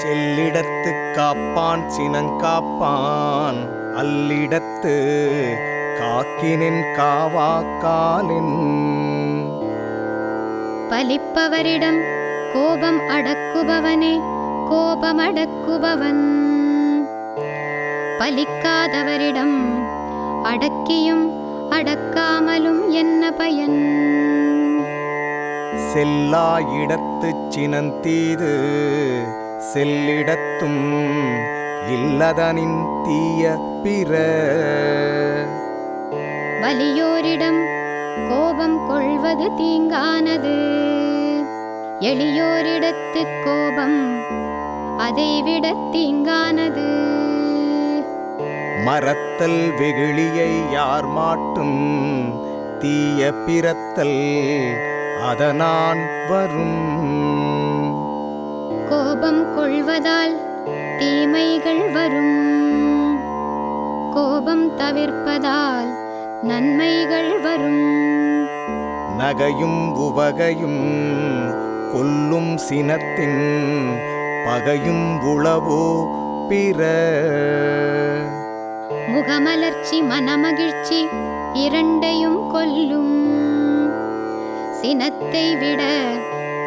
செல்லிடத்து காப்பான் சினங்காப்பான் அல்லிடத்து காக்கினின் காவாக்காலின் பலிப்பவரிடம் கோபம் அடக்குபவனே கோபமடக்குபவன் பலிக்காதவரிடம் அடக்கியும் அடக்காமலும் என்ன பயன்? செல்லா இடத்து சினந்தீது செல்லிடத்தும் இல்லதனின் தீய பிற. வலியோரிடம் கோபம் கொள்வது தீங்கானது. எளியோரிடத்து கோபம் அதைவிட தீங்கானது. மறத்தல் வெகுளியை யார் மாட்டும்? தீய பிறத்தல் அதனான் வரும். கோபம் கொள்வதால் தீமைகள் வரும். கோபம் தவிர்ப்பதால் நன்மைகள் வரும். நகையும் உவகையும் கொல்லும் சினத்தின் பகையும் உளவோ பிற. முகமலர்ச்சி மனமகிழ்ச்சி இரண்டையும் கொல்லும். சினத்தை விட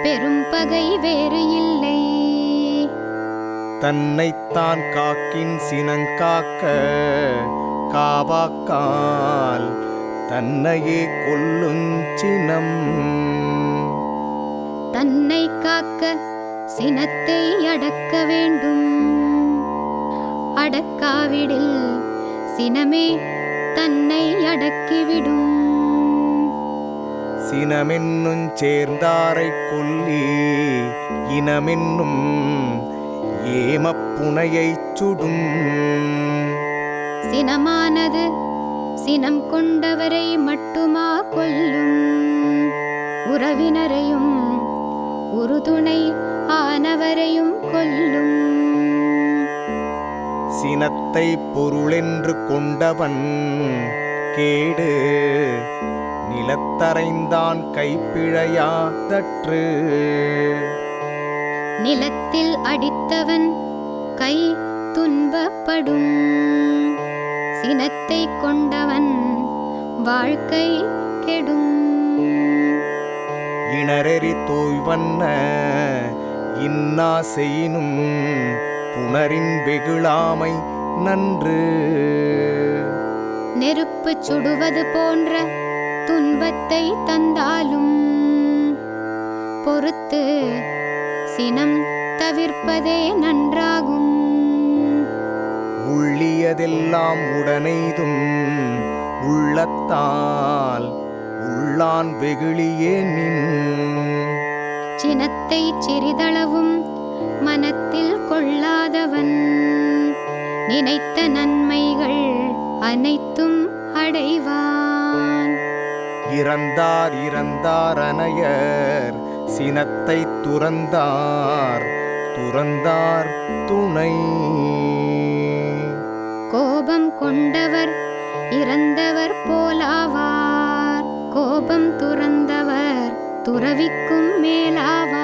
பெரும் பகை வேறு இல்லை. தன்னைத்தான் காக்கின் சினங்காக்க காவாக்கால் தன்னையே கொல்லுஞ்சினம் தன்னை காக்க சினத்தை அடக்க வேண்டும். அடக்காவிடில் சினமே தன்னை அடக்கிவிடும். சினமென்னும் சேர்ந்தாரை கொல்லி இனமென்னும் ஏமப்புனையைச் சுடும். சினமானது சினம் கொண்டவரை மட்டுமா கொல்லும்? உறவினரையும் உறுதுணை ஆனவரையும் கொல்லும். சினத்தை பொருளென்று கொண்டவன் கேடு. நிலத்தரைந்தான் கைப்பிழையாதற்று. நிலத்தில் அடித்தவன் கை துன்பப்படும். சினத்தை கொண்டவன் வாழ்க்கை கெடும். இணரெறி தோய்வண்ண இன்னா செய்யினும் புணரின் வெகுளாமை நன்று. நெருப்பு சுடுவது போன்ற துன்பத்தை தந்தாலும் பொறுத்து சினம் தவிர்ப்பதே நன்றாகும். உள்ளியதெல்லாம் உடனெய்தும் உள்ளத்தால் உள்ளான் வெகுளியே நின். சினத்தை சிறிதளவும் மனத்தில் கொள்ளாதவன். நினைத்த நன்மைகள் அனைத்தும் அடைவான். இறந்தார் இறந்தார் அனையர் சினத்தை துறந்தார் துறந்தார் துணை. கோபம் கொண்டவர் இறந்தவர் போலாவார். கோபம் துறந்தவர் துறவிக்கும் மேலாவார்.